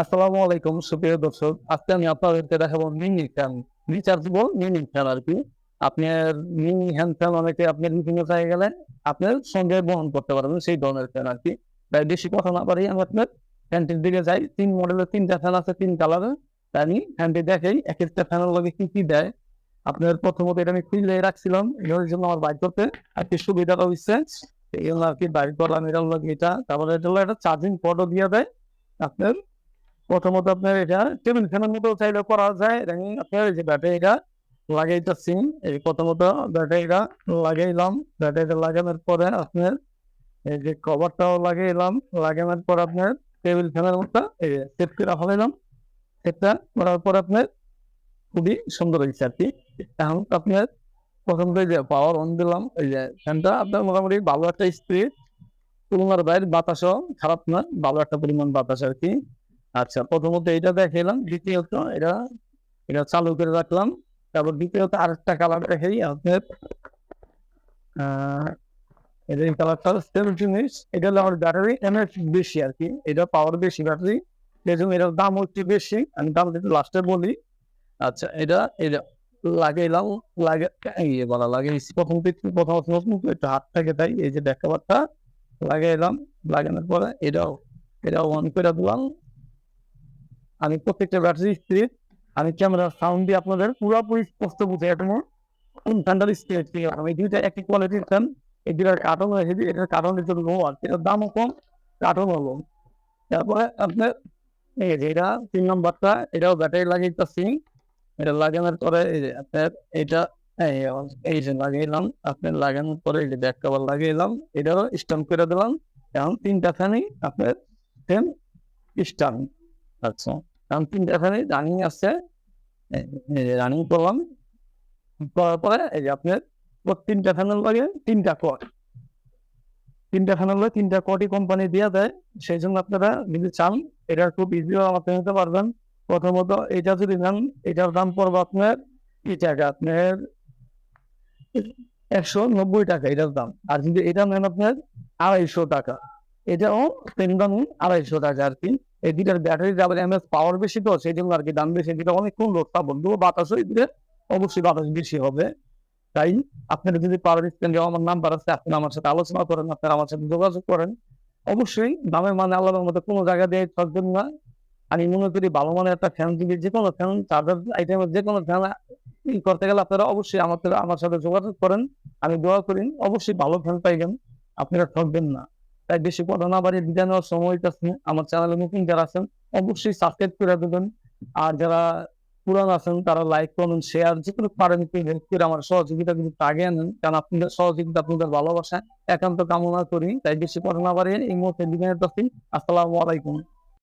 আসসালামু আলাইকুম, সুপ্রিয় দর্শক। আজকে আমি আপনাদেরকে দেখাবো mini fan rechargeable mini fan আর কি। আপনার মিনি হ্যান্ড ফ্যান অনেকে আপনার বিভিন্ন জায়গায় গেলে আপনার সঙ্গে বহন করতে পারবেন সেই ধরনের ফ্যান আর কি। তাই বেশি কথা না পারি আমি আপনার ফ্যানটির দিকে যাই। তিন মডেলের তিনটা ফ্যান আছে, তিন কালারের তাই আমি ফ্যানটি দেখাই। এক একটা ফ্যানের লগে কি কি দেয়। আপনার প্রথমত এটা আমি খুলে রাখছিলাম। জন্য আমার বাইক করতে আর কি সুবিধাটা হচ্ছে এই জন্য আর কি বাইক করলাম লগে এটা। তারপরে এটা হলো একটা চার্জিং পটও দিয়ে দেয়। আপনার প্রথমত আপনার এটা টেবিল ফ্যানের মতো চাইলে করা যায়। এবং আপনার যে ব্যাটারিটা লাগাইতেছি। এই প্রথমত ব্যাটারিটা লাগাইলাম। ব্যাটারিটা লাগানোর পরে আপনার এই যে কভারটাও লাগাইলাম। লাগানোর পর আপনার টেবিল ফ্যানের মতো এই যে সেট করে ফেলাইলাম। সেটটা করার পর আপনার খুবই সুন্দর হয়েছে আর কি। এখন আপনার প্রথম যে পাওয়ার অন দিলাম, এই যে ফ্যানটা আপনার মোটামুটি ভালো একটা স্পিড তুলনার বাইরে বাতাসও খারাপ না, ভালো একটা পরিমাণ বাতাস আর কি। আচ্ছা প্রথমত এটা দেখাইলাম, দ্বিতীয়ত এটা এটা চালু করে রাখলাম, তারপর দ্বিতীয়ত আরেকটা কালার দেখাই আপনার এটা কালারটা সেম জিনিস, এটা হলো আমার ব্যাটারি এমএচ বেশি আর কি, এটা পাওয়ার বেশি ব্যাটারি এই এটার দাম হচ্ছে বেশি, আমি দাম একটু লাস্টে বলি আচ্ছা এটা এটা লাগাইলাম, লাগে ইয়ে বলা লাগাইছি প্রথম প্রথম নতুন একটু হাত থাকে তাই এই যে দেখাবারটা লাগাইলাম, লাগানোর পরে এটাও এটা অন করে দিলাম আমি প্রত্যেকটা ব্যাটারি স্পিড আমি ক্যামেরার সাউন্ড দিয়ে আপনাদের পুরোপুরি স্পষ্ট বুঝে এখন কোন ফ্যানটার স্পিড আমি দুইটা একই কোয়ালিটির ফ্যান এই দুটার কার্টন হেভি এটার কার্টন একটু লো এটার দামও কম কার্টন হলো তারপরে আপনার, এই যে এটা তিন নম্বরটা, এটাও ব্যাটারি লাগিয়েছি এটা লাগানোর পরে এই যে আপনার এটা, এই যে লাগাইলাম আপনার লাগানোর পরে এই যে ব্যাক কভার লাগাইলাম এটাও স্ট্যান্ড করে দিলাম। এখন তিনটা ফ্যানই আপনার ফ্যান স্ট্যান্ড আচ্ছা। কারণ তিনটা ফ্যানে রানিং আছে। রানিং করার পরে এই যে আপনার তিনটা ফ্যানের লাগে, তিনটা কট তিনটা ফ্যানের লাগে তিনটা কোম্পানি দিয়ে দেয়। সেই জন্য আপনারা যদি চান, এটা খুব ইজি নিতে পারবেন। প্রথমত, এটা যদি নেন, এটার দাম পড়বে আপনার আপনার একশো নব্বই টাকা এটার দাম। আর যদি এটা নেন আপনার আড়াইশো টাকা। এটাও সেম দাম আড়াইশো টাকা আর কি। এই দুটার ব্যাটারি আবার এমএস পাওয়ার বেশি তো, সেই জন্য আর কি দাম বেশি। যেটা অনেকক্ষণ লোড পাবো তবুও বাতাস দিলে অবশ্যই বাতাস বেশি হবে। তাই আপনারা যদি পাওয়ার স্ট্যান্ডে আমার নাম্বার আছে, আপনি আমার সাথে আলোচনা করেন, আপনারা আমার সাথে যোগাযোগ করেন। অবশ্যই দামের মানে আল্লাহর মতো কোনো জায়গা দিয়ে থাকবেন না। আমি মনে করি ভালো মানের একটা ফ্যান দিবে যে কোনো ফ্যান চার্জার আইটেমের যে কোনো ফ্যান ই করতে গেলে আপনারা অবশ্যই আমাদের, আমার সাথে যোগাযোগ করেন। আমি দোয়া করি, অবশ্যই ভালো ফ্যান পাইবেন, আপনারা ঠকবেন না। তাই বেশি কথা না বাড়িয়ে বিদায় নেওয়ার সময় আছে আমার চ্যানেলে নতুন যারা আছেন, অবশ্যই সাবস্ক্রাইব করে দেবেন। আর যারা পুরান আছেন, তারা লাইক কমেন্ট শেয়ার যে কোনো পারেন হেল্প করে আমার সহযোগিতা কিন্তু আগে আনেন। কারণ আপনাদের সহযোগিতা, আপনাদের ভালোবাসা, একান্ত কামনা করি। তাই বেশি কথা না বাড়িয়ে এই মুহূর্তে বিদায় আসসালামু আলাইকুম।